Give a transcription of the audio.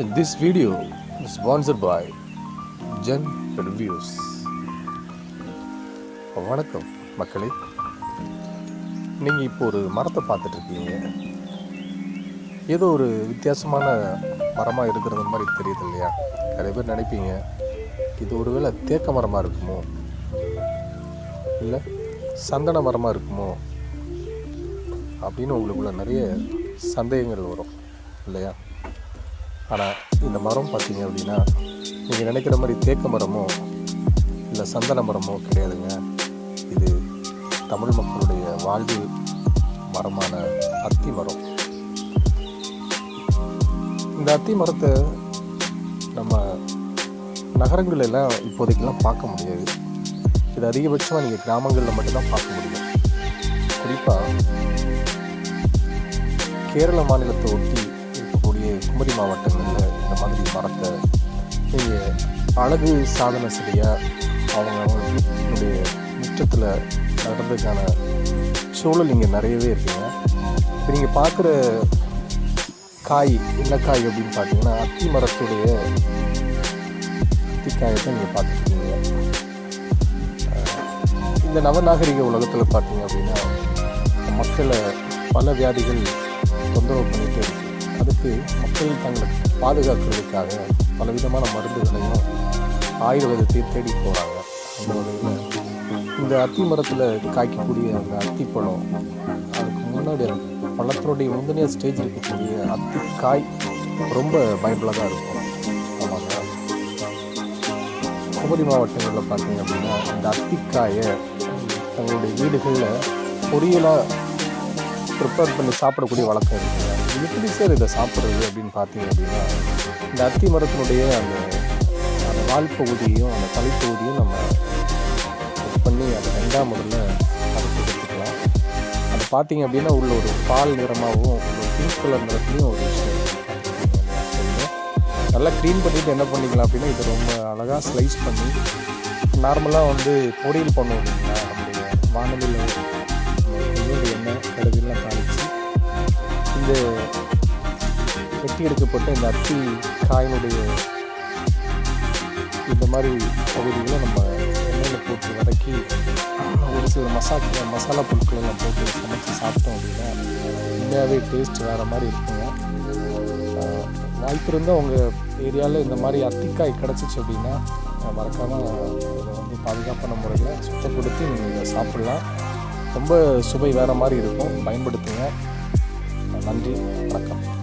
This video is sponsored by Gen Reviews. வணக்கம் மக்களே. நீங்கள் இப்போ ஒரு மரத்தை பார்த்துட்ருக்கீங்க ஏதோ ஒரு வித்தியாசமான மரமாக இருக்கிறது மாதிரி தெரியுது இல்லையா? நிறைய பேர் நினைப்பீங்க இது ஒருவேளை தேக்க மரமாக இருக்குமோ? இல்லை சந்தன மரமாக இருக்குமோ? அப்படின்னு உங்களுக்குள்ள நிறைய சந்தேகங்கள் வரும் இல்லையா? ஆனால் இந்த மரம் பார்த்தீங்க அப்படின்னா நீங்கள் நினைக்கிற மாதிரி தேக்க மரமோ இல்லை சந்தன மரமோ கிடையாதுங்க. இது தமிழ் மக்களுடைய வாழ்வு மரமான அத்தி மரம். இந்த அத்தி மரத்தை நம்ம நகரங்கள் எல்லாம் இப்போதைக்கெல்லாம் பார்க்க முடியாது. இது அதிகபட்சமாக நீங்கள் கிராமங்களில் மட்டும்தான் பார்க்க முடியும். குறிப்பாக கேரள மாநிலத்தை ஒட்டி குமரி மாவட்டங்களில் இந்த மாதிரி மரத்தை நீங்கள் அழகு சாதனை சரியாக அவங்க அவங்க வீட்டினுடைய முற்றத்தில் நடுறதுக்கான சூழல் இங்கே நிறையவே இருக்குங்க. இப்போ நீங்கள் பார்க்குற காய் என்ன காய் அப்படின்னு பார்த்தீங்கன்னா அத்தி மரத்துடைய அத்திக்காயத்தை நீங்கள் பார்த்துருக்கீங்க. இந்த நவநாகரிக உலகத்தில் பார்த்தீங்க அப்படின்னா மக்களை பல வியாதிகள் தொந்தரவு பண்ணிகிட்டே இருக்கு. அதுக்கு மக்கள் தங்களை பாதுகாக்கிறதுக்காக பலவிதமான மருந்துகளையும் ஆயுர்வேதத்தை தேடி போகிறாங்க அந்த வகையில் இந்த அத்தி மரத்தில் காய்க்கக்கூடிய அந்த அத்திப்பழம் அதுக்கு முன்னாடி பழத்தினுடைய முந்தினிய ஸ்டேஜ் இருக்கக்கூடிய அத்தி காய் ரொம்ப பயனுள்ளதாக இருக்கும். ஆமாங்க. குமரி மாவட்டங்களில் பார்த்தீங்க அப்படின்னா இந்த அத்திக்காயை தங்களுடைய வீடுகளில் பொரியலாக ப்ரிப்பேர் பண்ணி சாப்பிடக்கூடிய வழக்கம் இருக்குது எப்படி சார் இதை சாப்பிட்றது அப்படின்னு பார்த்தீங்க அப்படின்னா இந்த அத்தி மரத்தினுடைய அந்த அந்த வால் பகுதியும் அந்த தலைப்பகுதியும் நம்ம இது பண்ணி அதை ரெண்டாம் முதல்ல அரைச்சி எடுத்துக்கலாம் அது பார்த்தீங்க அப்படின்னா உள்ள ஒரு பால் நிறமாகவும் ஒரு பிங்க் கலர் நிறத்துலையும் ஒரு நல்லா க்ளீன் பண்ணிவிட்டு என்ன பண்ணிக்கலாம் அப்படின்னா இதை ரொம்ப அழகாக ஸ்லைஸ் பண்ணி நார்மலாக வந்து பொரியல் பண்ணுவோம் இல்லைங்களா? நம்முடைய வானொலியில் எண்ணெய் கடுகுலாம் வந்து வெட்டி எடுக்கப்பட்ட இந்த அத்தி காயினுடைய இந்த மாதிரி பகுதிகளை நம்ம எண்ணெயில் போட்டு வதக்கி ஒரு சில மசாலா மசாலா பொருட்களெல்லாம் போட்டு சமைச்சு சாப்பிட்டோம் அப்படின்னா உண்மையாகவே டேஸ்ட் வேறு மாதிரி இருக்குங்க. வாய்ப்பு இருந்தால் உங்கள் ஏரியாவில் இந்த மாதிரி அத்திக்காய் கிடச்சிச்சு அப்படின்னா மறக்காமல் இதை வந்து பாதுகாப்பான முறையில் சுத்தப்படுத்தி நீங்கள் இதை சாப்பிட்லாம். ரொம்ப சுவை வேறு மாதிரி இருக்கும். பயன்படுத்துங்க. நன்றி வணக்கம்.